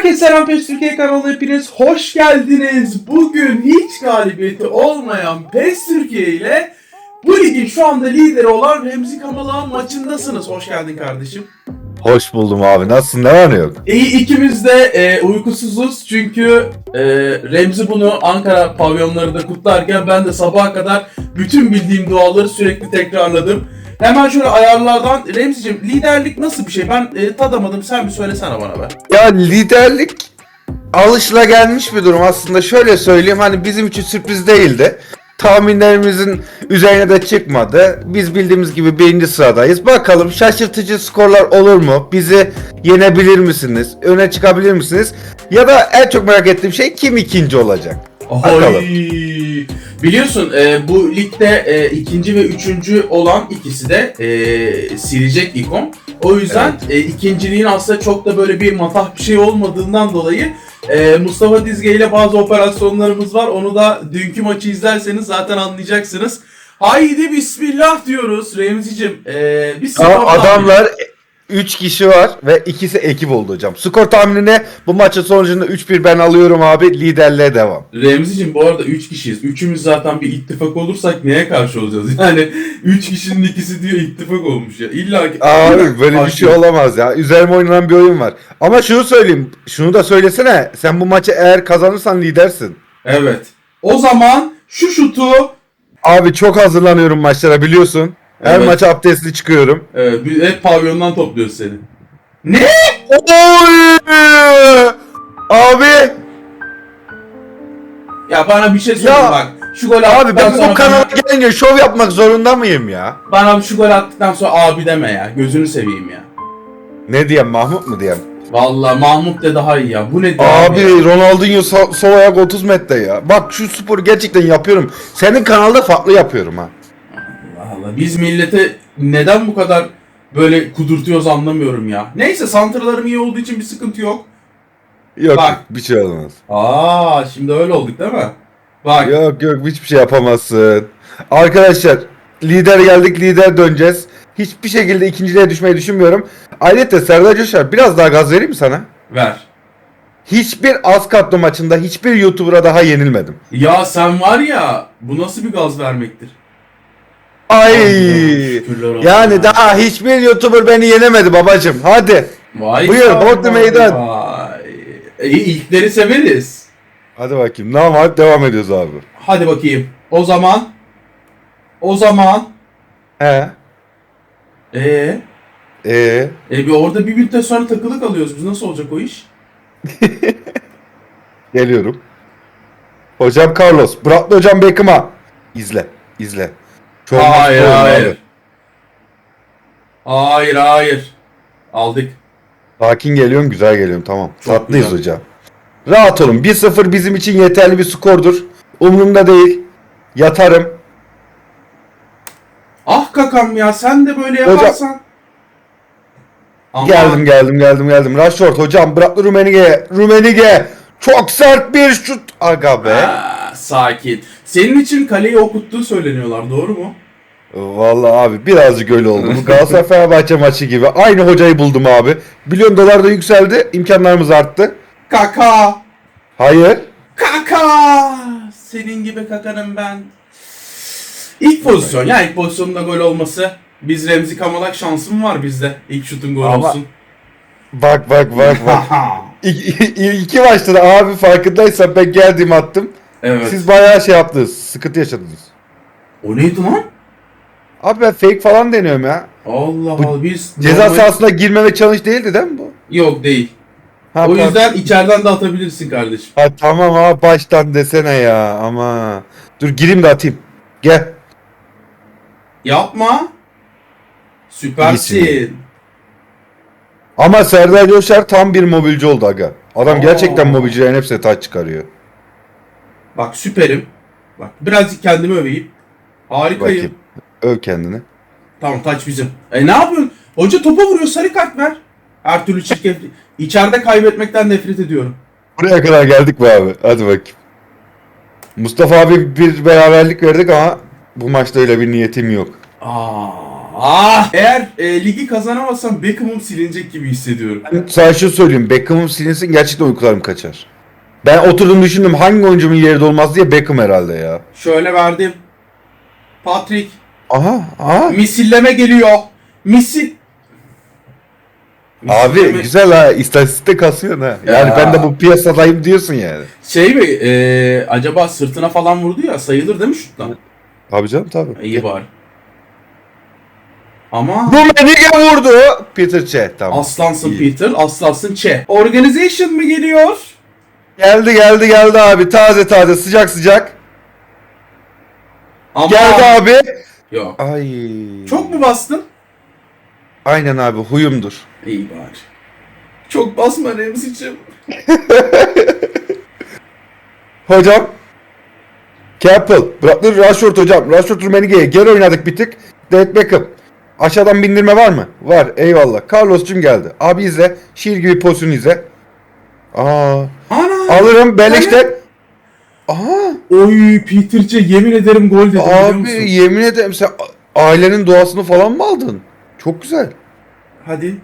Herkese selam PES Türkiye kanalına hepiniz hoş geldiniz. Bugün hiç galibiyeti olmayan PES Türkiye ile bu ligin şu anda lideri olan Remzi Kamalak'ın maçındasınız. Hoş geldin kardeşim. Hoş buldum abi. Nasılsın? Ne var ne yok? İyi ikimiz de e, uykusuzuz çünkü e, Remzi bunu Ankara pavyonlarında kutlarken ben de sabaha kadar bütün bildiğim duaları sürekli tekrarladım. Hemen şöyle ayarlardan Remzi'cim liderlik nasıl bir şey? Ben e, tadamadım sen bir söylesene bana be. Ya liderlik alışılagelmiş bir durum aslında. Şöyle söyleyeyim hani bizim için sürpriz değildi. Tahminlerimizin üzerine de çıkmadı. Biz bildiğimiz gibi birinci sıradayız. Bakalım şaşırtıcı skorlar olur mu? Bizi yenebilir misiniz? Öne çıkabilir misiniz? Ya da en çok merak ettiğim şey kim ikinci olacak? Bakalım. Biliyorsun e, bu ligde e, ikinci ve üçüncü olan ikisi de e, silecek ikon. O yüzden e, ikinciliğin aslında çok da böyle bir matah bir şey olmadığından dolayı e, Mustafa Dizge ile bazı operasyonlarımız var. Onu da dünkü maçı izlerseniz zaten anlayacaksınız. Haydi bismillah diyoruz Remzi'cim. E, Ama tahmini. Adamlar 3 kişi var ve ikisi ekip oldu hocam. Skor tahminine bu maçın sonucunda 3-1 ben alıyorum abi. Liderliğe devam. Remzi'cim bu arada 3 kişiyiz. Üçümüz zaten bir ittifak olursak neye karşı olacağız? Yani 3 kişinin ikisi diyor ittifak olmuş ya. İlla ki... Abi böyle bir şey olamaz ya. Üzerime oynanan bir oyun var. Ama şunu söyleyeyim. Şunu da söylesene. Sen bu maçı eğer kazanırsan lidersin. Evet. O zaman şu şutu Abi çok hazırlanıyorum maçlara biliyorsun. Her Evet. maça abdestli çıkıyorum. e, bir- hep pavyondan topluyoruz seni. Ne? Oy! Abi! Ya bana bir şey söyle Ya, bak. Şu gol Abi ben bu kanala gelince şov yapmak zorunda mıyım ya? Bana, bana şu gol attıktan sonra abi deme ya. Gözünü seveyim ya. Ne diyeyim Mahmut mu diyeyim? Vallahi Mahmut de daha iyi ya. Bu ne Abi ya? Ronaldinho sol, sol ayak 30 metre ya. Bak şu sporu gerçekten yapıyorum. Senin kanalda farklı yapıyorum ha. Allah Allah. Biz millete neden bu kadar böyle kudurtuyoruz anlamıyorum ya. Neyse santralarım iyi olduğu için bir sıkıntı yok. Yok Bak. bir şey olmaz. Aa şimdi öyle olduk değil mi? Bak. Yok yok hiçbir şey yapamazsın. Arkadaşlar lider geldik lider döneceğiz. Hiçbir şekilde ikinciliğe düşmeyi düşünmüyorum. Ayrıca Serdar Coşar biraz daha gaz vereyim mi sana? Ver. Hiçbir az katlı maçında hiçbir YouTuber'a daha yenilmedim. Ya sen var ya bu nasıl bir gaz vermektir? Ay! Yani ya. daha hiçbir YouTuber beni yenemedi babacım. Hadi. Vay Buyur, Bodrum meydan. Vay. E, ilkleri severiz. Hadi bakayım. Ne var? Devam ediyoruz abi. Hadi bakayım. O zaman o zaman He. ee Ee. e bir orada bir müddet sonra takılı kalıyoruz. Biz nasıl olacak o iş? Geliyorum. Hocam Carlos. Bırakma hocam Beckham'a. İzle. izle. Çok hayır hayır. abi. Hayır hayır. Aldık. Sakin geliyorum, güzel geliyorum. Tamam. Çok Tatlıyız güzel. hocam. Rahat olun. 1-0 bizim için yeterli bir skordur. Umurumda değil. Yatarım. Ah kakam ya sen de böyle Hocam- yaparsan. Ama- Geldim, geldim, geldim, geldim. Rashford hocam bırak Rumenige. Rumenige. Çok sert bir şut. Aga be. Aa, sakin. Senin için kaleyi okuttuğu söyleniyorlar doğru mu? Vallahi abi birazcık öyle oldu. Bu Galatasaray Fenerbahçe maçı gibi. Aynı hocayı buldum abi. Biliyorum dolar da yükseldi. imkanlarımız arttı. Kaka. Hayır. Kaka! Senin gibi kakanım ben. İlk pozisyon ya ilk pozisyonda gol olması. Biz Remzi Kamalak şansım var bizde. İlk şutun gol Ama- olsun. Bak bak bak bak. İki, iki maçta da abi farkındaysan ben geldim attım. evet. Siz bayağı şey yaptınız. Sıkıntı yaşadınız. O neydi lan? Abi ben fake falan deniyorum ya. Allah Bu Allah biz Ceza normal- sahasına girmeme challenge değildi değil mi bu? Yok değil. Ha, o pardon. yüzden içeriden de atabilirsin kardeşim. Ha, tamam abi baştan desene ya ama. Dur gireyim de atayım. Gel. Yapma. Süpersin. Ama Serdar Coşar tam bir mobilci oldu aga. Adam Aa. gerçekten mobilcilerin hepsine taç çıkarıyor. Bak süperim. Bak birazcık kendimi öveyim. Harikayım. Bakayım. Öv kendini. Tamam taç bizim. E ne yapıyorsun? Hoca topa vuruyor sarı kart ver. Her türlü çirkef. İçeride kaybetmekten nefret ediyorum. Buraya kadar geldik be abi. Hadi bakayım. Mustafa abi bir beraberlik verdik ama bu maçta öyle bir niyetim yok. Aa, Ah! Eğer e, ligi kazanamazsam Beckham'ım silinecek gibi hissediyorum. Sana şu söyleyeyim. Beckham'ım silinsin gerçekten uykularım kaçar. Ben oturdum düşündüm hangi oyuncumun yeri de olmaz diye Beckham herhalde ya. Şöyle verdim. Patrick. Aha aha. Misilleme geliyor. Misil... Abi Misilleme- güzel ha. İstatistikte kasıyorsun ha. Yani Ya. ben de bu piyasadayım diyorsun yani. Şey mi? e, acaba sırtına falan vurdu ya sayılır değil mi şuttan? Tabii canım tabii. İyi bari. Ama Rummenigge vurdu. Peter Cech tamam. aslansın İyi. Peter, aslansın Çe. Organization mı geliyor? Geldi geldi geldi abi. Taze taze sıcak sıcak. Ama... Geldi abi. Yok. Ay. Çok mu bastın? Aynen abi huyumdur. İyi bari. Çok basma Remzi'cim. Hocam. Campbell. Bıraktı Rashford hocam. Rashford Rummenigge'ye geri oynadık bir tık. David Beckham. Aşağıdan bindirme var mı? Var. Eyvallah. Carlos'cum geldi. Abi izle. Şiir gibi pozisyon izle. Aa. Ana! Alırım. Beleş'te. Aha. Oy Peter'ce yemin ederim gol dedim biliyor musun? Abi yemin ederim sen a- ailenin doğasını falan mı aldın? Çok güzel. Hadi.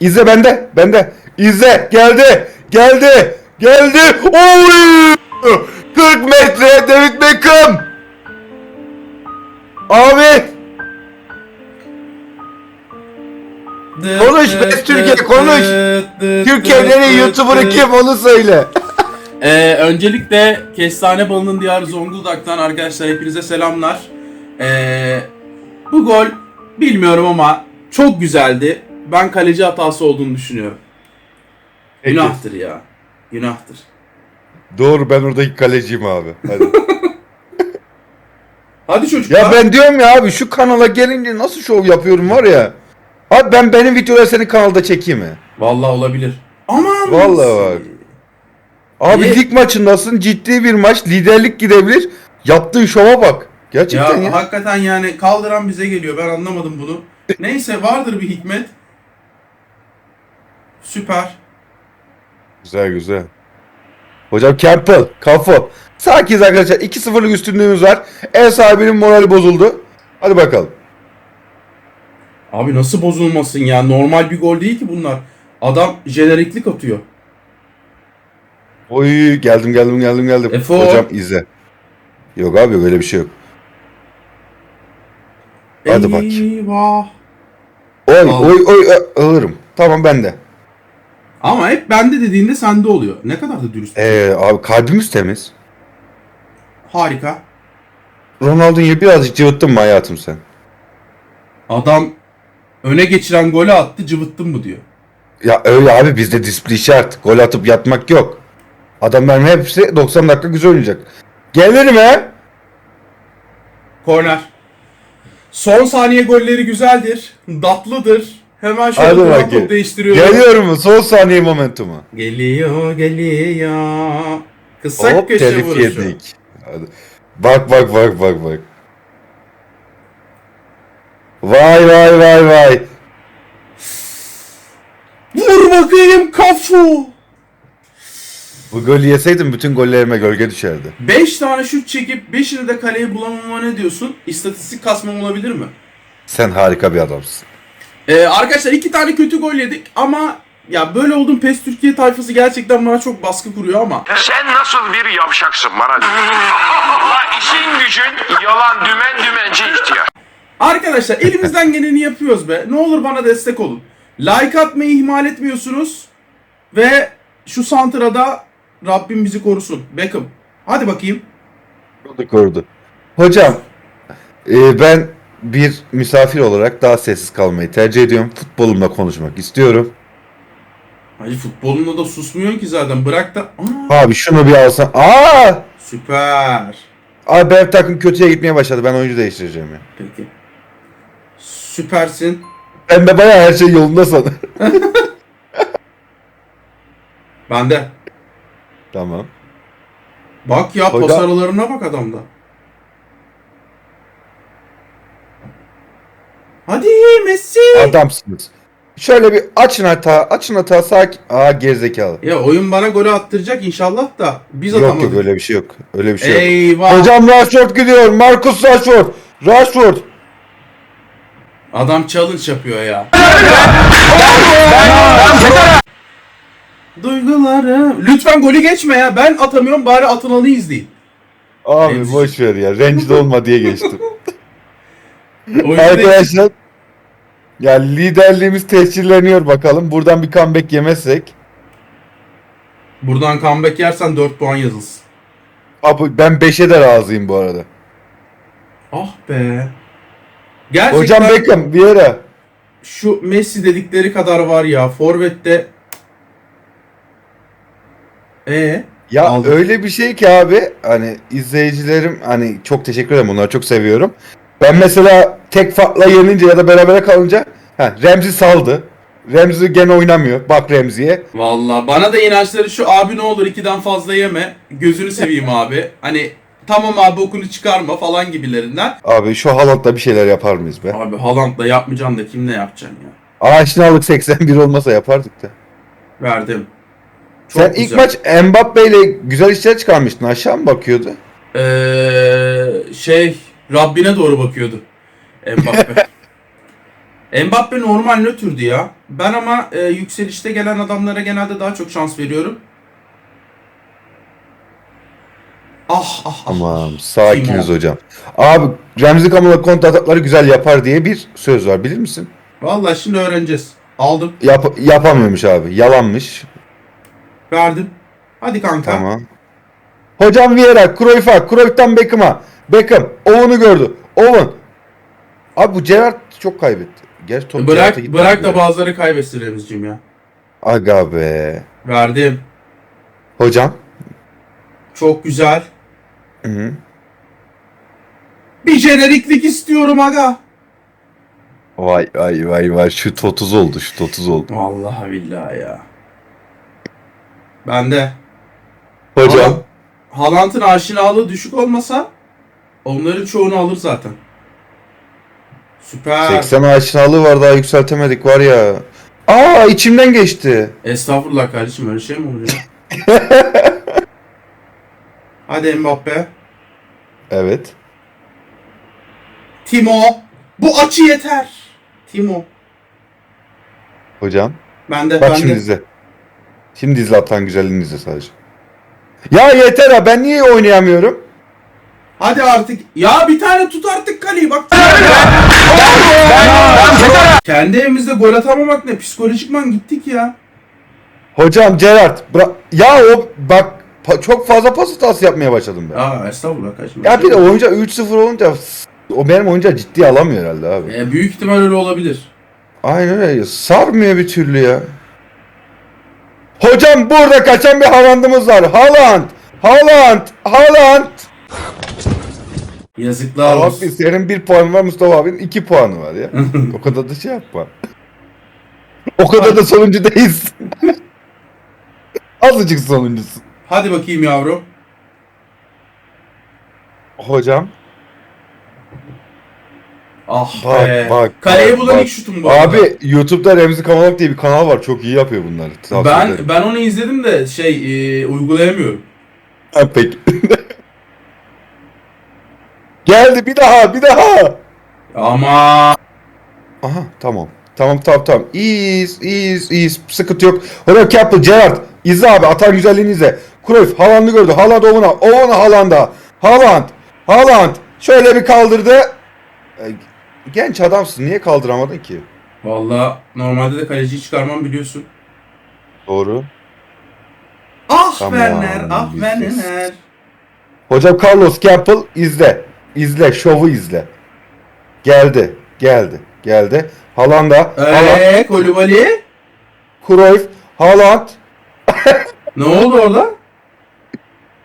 İzle bende. Bende. İzle. Geldi. Geldi. Geldi. Oy! 40 metre David Beckham. Abi. Konuş be Türkiye, konuş. Türkiye'nin YouTuber'ı kim onu söyle. Ee, öncelikle Kestane Balı'nın diyarı Zonguldak'tan arkadaşlar hepinize selamlar. Ee, bu gol bilmiyorum ama çok güzeldi. Ben kaleci hatası olduğunu düşünüyorum. Günahtır ya. Günahtır. Doğru ben oradaki kaleciyim abi. Hadi. Hadi çocuklar. ya ben diyorum ya abi şu kanala gelince nasıl şov yapıyorum var ya. Abi ben benim videoları senin kanalda çekeyim mi? Vallahi olabilir. Aman. Vallahi bak. Abi Ne? lig maçındasın ciddi bir maç liderlik gidebilir. Yaptığın şova bak. Gerçekten Ya, ya. hakikaten yani kaldıran bize geliyor. Ben anlamadım bunu. Neyse vardır bir hikmet. Süper. Güzel güzel. Hocam Campbell, Kafo. Sakiz arkadaşlar. 2-0'lık üstünlüğümüz var. Ev sahibinin morali bozuldu. Hadi bakalım. Abi nasıl bozulmasın ya? Normal bir gol değil ki bunlar. Adam jeneriklik atıyor. Oy geldim geldim geldim geldim. Efo. Hocam izle. Yok abi öyle bir şey yok. Hadi bak. Eyvah. Oy Al. oy oy ö- alırım. Tamam ben de. Ama hep bende dediğinde sende oluyor. Ne kadar da dürüst. Ee, abi kalbimiz temiz. Harika. Ronaldinho'yu birazcık cıvıttın mı hayatım sen? Adam öne geçiren golü attı cıvıttın mı diyor. Ya öyle abi bizde disiplin şart. Gol atıp yatmak yok. Adamların hepsi 90 dakika güzel oynayacak. Gelir mi? Korner. Son saniye golleri güzeldir. Datlıdır. Hemen şöyle duran top değiştiriyorum. Geliyor mu? Son saniye momentumu. Geliyor geliyor. Kısa Hop köşe telif vuruşu. yedik. Hadi. Bak bak bak bak bak. Vay vay vay vay. Vur bakayım kafu. Bu golü yeseydim bütün gollerime gölge düşerdi. 5 tane şut çekip 5'ini de kaleye bulamama ne diyorsun? İstatistik kasmam olabilir mi? Sen harika bir adamsın. Ee, arkadaşlar iki tane kötü gol yedik ama ya böyle olduğum PES Türkiye tayfası gerçekten bana çok baskı kuruyor ama Sen nasıl bir yavşaksın Maral? La işin gücün yalan dümen dümenci ihtiyar. Arkadaşlar elimizden geleni yapıyoruz be. Ne olur bana destek olun. Like atmayı ihmal etmiyorsunuz. Ve şu Santra'da Rabbim bizi korusun. Beckham. Hadi bakayım. Korudu korudu. Hocam e, ben bir misafir olarak daha sessiz kalmayı tercih ediyorum. Futbolumla konuşmak istiyorum. Hacı futbolunda da susmuyorsun ki zaten. Bırak da... Aa, Abi şunu bir alsan. Aa! süper. Abi benim takım kötüye gitmeye başladı. Ben oyuncu değiştireceğim ya. Peki. Süpersin. Ben de bayağı her şey yolunda sanırım. Bende. Tamam. Bak ya pas aralarına bak adamda. Hadi Messi. Adamsınız. Şöyle bir açın hata, açın hata sakin. Aa gerizekalı. Ya oyun bana golü attıracak inşallah da biz Yok atamadık. yok öyle bir şey yok. Öyle bir şey yok. Eyvah. Hocam Rashford gidiyor. Marcus Rashford. Rashford. Adam challenge yapıyor ya. Duyguları. Lütfen golü geçme ya. Ben atamıyorum bari atılanı izleyin. Abi Remzi. boş ver ya. Rencide olma diye geçtim. Arkadaşlar ya liderliğimiz tescilleniyor bakalım. Buradan bir comeback yemezsek. buradan comeback yersen 4 puan yazılsın. Abi ben 5'e de razıyım bu arada. Ah be. Gerçekten Hocam Beckham bir yere. şu Messi dedikleri kadar var ya. Forvet'te e Ya Aldım. öyle bir şey ki abi hani izleyicilerim hani çok teşekkür ederim bunları çok seviyorum. Ben mesela tek farkla yenince ya da berabere kalınca ha, Remzi saldı. Remzi gene oynamıyor. Bak Remzi'ye. Valla bana da inançları şu abi ne olur ikiden fazla yeme. Gözünü seveyim abi. Hani tamam abi okunu çıkarma falan gibilerinden. Abi şu Haaland'da bir şeyler yapar mıyız be? Abi Haaland'la yapmayacaksın da kimle yapacaksın ya? Aşinalık 81 olmasa yapardık da. Verdim. Çok Sen ilk güzel. maç Mbappe ile güzel işler çıkarmıştın. Aşağı mı bakıyordu? Ee, şey Rabbine doğru bakıyordu. Mbappe. Mbappe normal nötrdü ya. Ben ama e, yükselişte gelen adamlara genelde daha çok şans veriyorum. Ah ah ah. Tamam sakiniz hocam. Abi Remzi Kamal'a kontra atakları güzel yapar diye bir söz var bilir misin? Vallahi şimdi öğreneceğiz. Aldım. Yap yapamıyormuş abi. Yalanmış. Verdim. Hadi kanka. Tamam. Hocam Vieira, Cruyff'a, Cruyff'tan Beckham'a. Beckham, Owen'u gördü. Owen. Abi bu Gerrard çok kaybetti. Gerçi top Bırak bırak da bazıları kaybetsin Remzi'cim ya. Aga be. Verdim. Hocam. Çok güzel. Hı -hı. Bir jeneriklik istiyorum aga. Vay vay vay vay şu 30 oldu şu 30 oldu. Vallahi billahi ya. Bende. Hocam. Haaland'ın aşinalığı düşük olmasa onların çoğunu alır zaten. Süper. 80 aşinalığı var daha yükseltemedik var ya. Aa içimden geçti. Estağfurullah kardeşim öyle şey mi olur ya? Hadi Mbappe. Evet. Timo. Bu açı yeter. Timo. Hocam. Bende Bak bende. şimdi izle. Şimdi izle atan güzelliğini izle sadece. Ya yeter ha ben niye oynayamıyorum? Hadi artık. Ya bir tane tut artık kaleyi bak. Kendi evimizde gol atamamak ne? Psikolojikman gittik ya. Hocam Gerard bıra- ya o bak pa- çok fazla pas hatası yapmaya başladım ben. Aa estağfurullah kaçma. Ya bir de oyuncu 3-0 olunca s- o benim oyuncu ciddiye alamıyor herhalde abi. E, büyük ihtimal öyle olabilir. Aynen öyle. Sarmıyor bir türlü ya. Hocam burada kaçan bir Haaland'ımız var. Haaland! Haaland! Haaland! Yazıklar Abi olsun. senin bir puanın var Mustafa abinin iki puanı var ya. o kadar da şey yapma. O kadar da sonuncu değilsin. Azıcık sonuncusun. Hadi bakayım yavrum. Hocam. Ah Bak, be. bak, Kaleyi bak, bulan bak. ilk şutum bu arada. Abi YouTube'da Remzi Kamalak diye bir kanal var. Çok iyi yapıyor bunları. Tavsiye ben ederim. ben onu izledim de şey e, uygulayamıyorum. Ha, peki. Geldi bir daha bir daha. Ama Aha tamam. Tamam tamam tamam. İyiyiz iyiyiz iyiyiz. Sıkıntı yok. Hocam Campbell, Gerrard. İzle abi. Atan güzelliğini izle. Cruyff Haaland'ı gördü. Haaland Owen'a. Owen Haaland'a. Haaland. Haaland. Şöyle bir kaldırdı. E, genç adamsın. Niye kaldıramadın ki? Valla normalde de kaleciyi çıkarmam biliyorsun. Doğru. Ah Tamam, Werner, ah biz- Werner. Hocam Carlos Campbell izle. İzle. Şovu izle. Geldi. Geldi. Geldi. Haaland'a. Haaland. Eee Kolibali? Cruyff. Haaland. Ne oldu orada?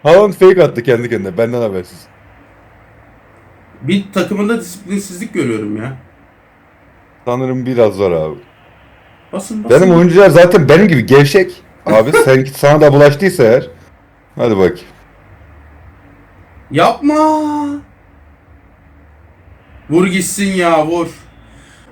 Haaland fake attı kendi kendine. Benden habersiz. Bir takımında disiplinsizlik görüyorum ya. Sanırım biraz zor abi. Basın basın. Benim oyuncular zaten benim gibi gevşek. Abi sen sana da bulaştıysa eğer. Hadi bak. Yapma. Vur gitsin ya vur.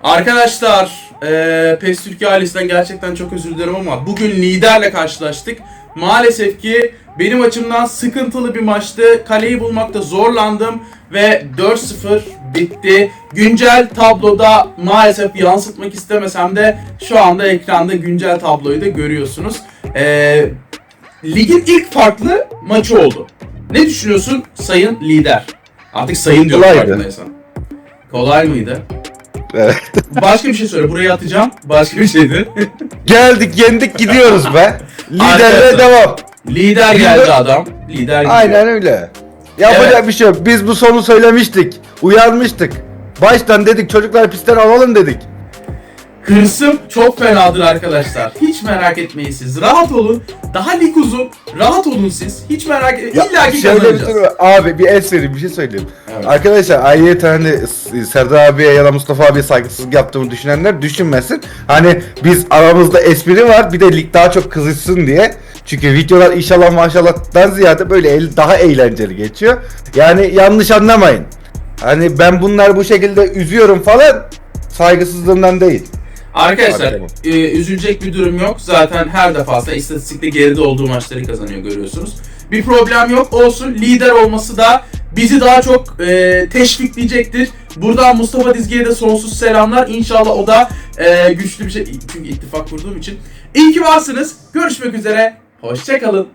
Arkadaşlar eee PES Türkiye ailesinden gerçekten çok özür dilerim ama bugün liderle karşılaştık. Maalesef ki benim açımdan sıkıntılı bir maçtı. Kaleyi bulmakta zorlandım ve 4-0 bitti. Güncel tabloda maalesef yansıtmak istemesem de şu anda ekranda güncel tabloyu da görüyorsunuz. Ee, ligin ilk farklı maçı oldu. Ne düşünüyorsun sayın lider? Artık sayın diyorum farkındaysan. Kolay mıydı? Evet. Başka bir şey söyle. Buraya atacağım. Başka bir şeydi. Geldik yendik gidiyoruz be. Liderle Arkadaşlar. devam. Lider geldi adam. Lider gidiyor. Aynen öyle. Yapacak Evet. bir şey yok. Biz bu sonu söylemiştik. Uyarmıştık. Baştan dedik çocuklar pistten alalım dedik. Hırsım çok fenadır arkadaşlar. Hiç merak etmeyin siz. Rahat olun. Daha lig uzun. Rahat olun siz. Hiç merak etmeyin. İlla ki şöyle bir kazanacağız. şey var. Abi bir es vereyim bir şey söyleyeyim. Evet. Arkadaşlar ayrıca hani Serdar abiye ya da Mustafa abiye saygısızlık yaptığımı düşünenler düşünmesin. Hani biz aramızda espri var bir de lig daha çok kızışsın diye. Çünkü videolar inşallah maşallahdan ziyade böyle el- daha eğlenceli geçiyor. Yani yanlış anlamayın. Hani ben bunlar bu şekilde üzüyorum falan saygısızlığımdan değil. Arkadaşlar e, üzülecek bir durum yok. Zaten her defasında istatistikte geride olduğu maçları kazanıyor görüyorsunuz. Bir problem yok. Olsun. Lider olması da bizi daha çok e, teşvikleyecektir. Buradan Mustafa Dizge'ye de sonsuz selamlar. İnşallah o da e, güçlü bir şey. Çünkü ittifak kurduğum için. İyi ki varsınız. Görüşmek üzere. Hoşçakalın.